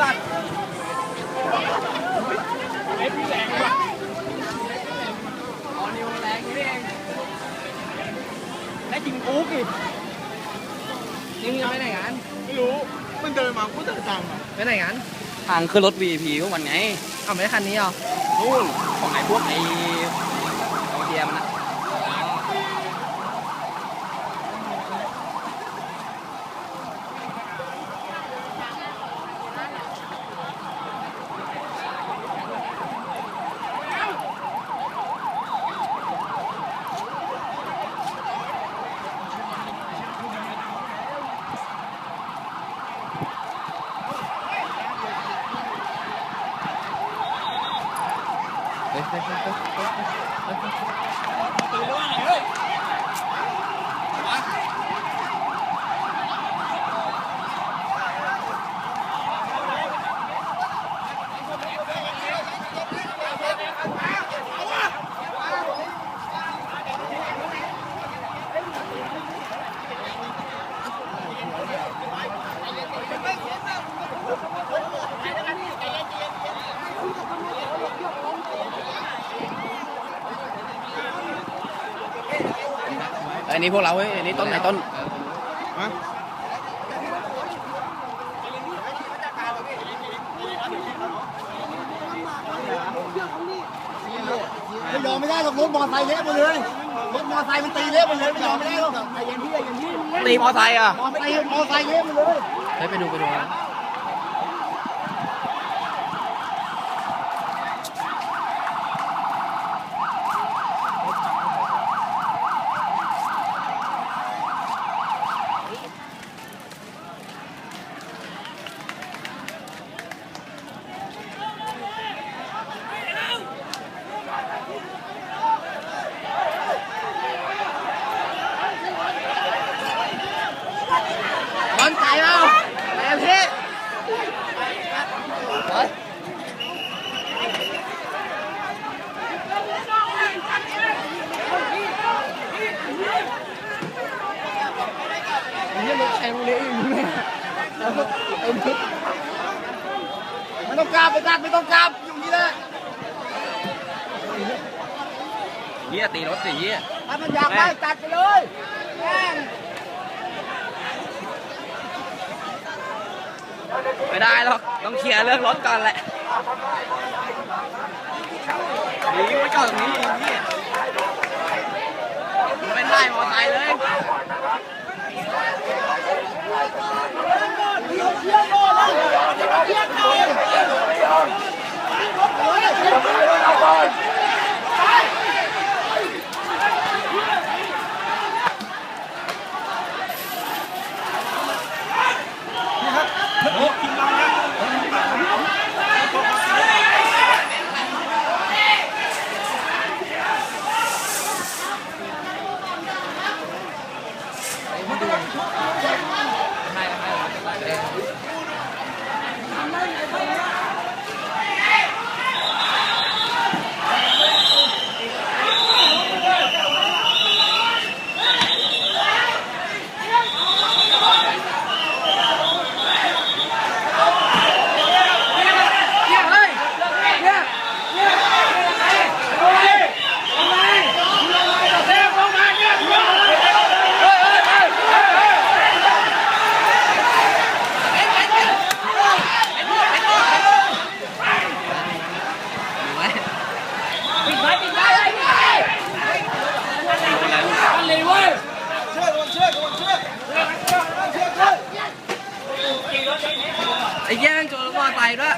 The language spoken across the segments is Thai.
ตัดเล็บแรงว่ะอ๋อนิวแรงนี่เองได้จริงอู๊กอีกนิวจะไปไหนกันไม่รู้ มันเดินมาพูดแต่จังอะไปไหนกัน ทางขึ้นรถ VIP พวกมันไงเอาไม่คันนี้เหรอนู่นของไหนพวกไอ้ อ้นี่พวกเราเว้ยไอ้นี่ต้นไหนต้น ฮะ ไม่ยอมไม่ได้หรอกรถมอเตอร์ไซค์เละหมดเลยรถมอเตอร์ไซค์มันตีเละหมดเลยไม่ยอมไม่ได้หรอกใจเย็นพี่ใจเย็นพี่ตีมอไซค์อะมอเตอร์ไซค์มอเตอร์ไซค์เละหมดเลย เฮ้ยไปดูไปดูนะ บอลไก่เปล่าไอ้พี่ นี่รถใครมันเละอยู่เนี่ย เอ็มพิษไม่ต้องกราบไม่ต้องไม่ต้องกราบอยู่นี่แหละเหี้ยตีรถสิเหี้ยถ้ามันอยากไปตัดไปเลยแม่งไม่ได้หรอกต้องเคลียร์เรื่องรถก่อนแหละหนีไว้ก่อนตรงนี้ไอ้เหี้ยมึงไม่ได้มอไซค์เลย Yeah, yeah, yeah. ไอ้เหี้ยแม่งชนรถมอไซค์ด้วย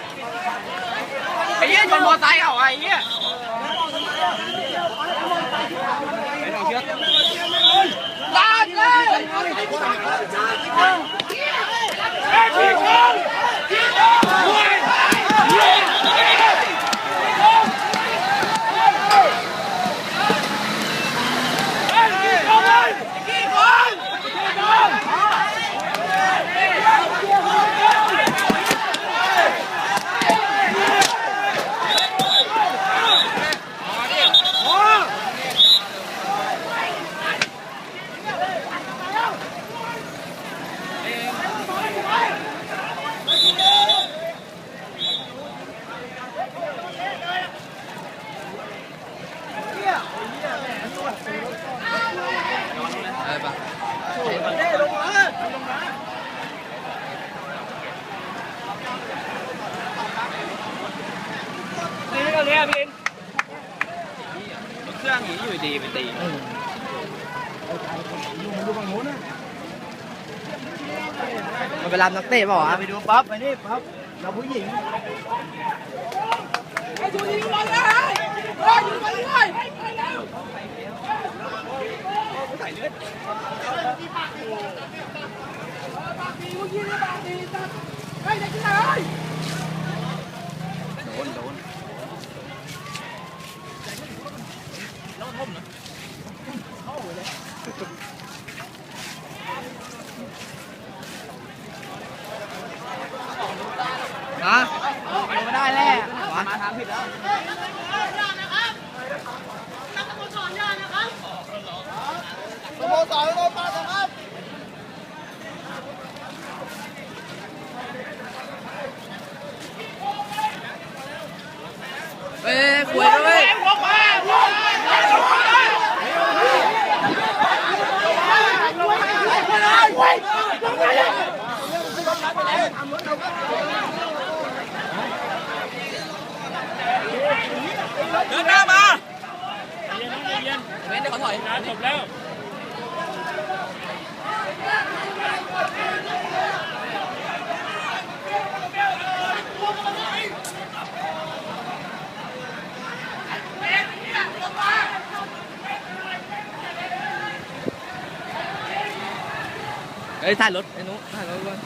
ไอ้เหี้ยชนมอไซค์เอาไอ้เหี้ยไอ้หนูเชือกลาดเลย อะพี่เครื่องอย่างนี้อยู่ดีไปตีมันไปรับนักเตะเปล่าวะไปดูปั๊บไปนี่ปั๊บเราผู้หญิงฮะไม่ได้แล้ว วะมาทางผิดแล้วสโมสรโรตาสครับ เอ้ยคุยด้วย เดินหน้ามา เว้นเดี๋ยวเขาถ อยจบแล้วเอ้ยถ่ายรถไอ้นุถ่ายรถก่อน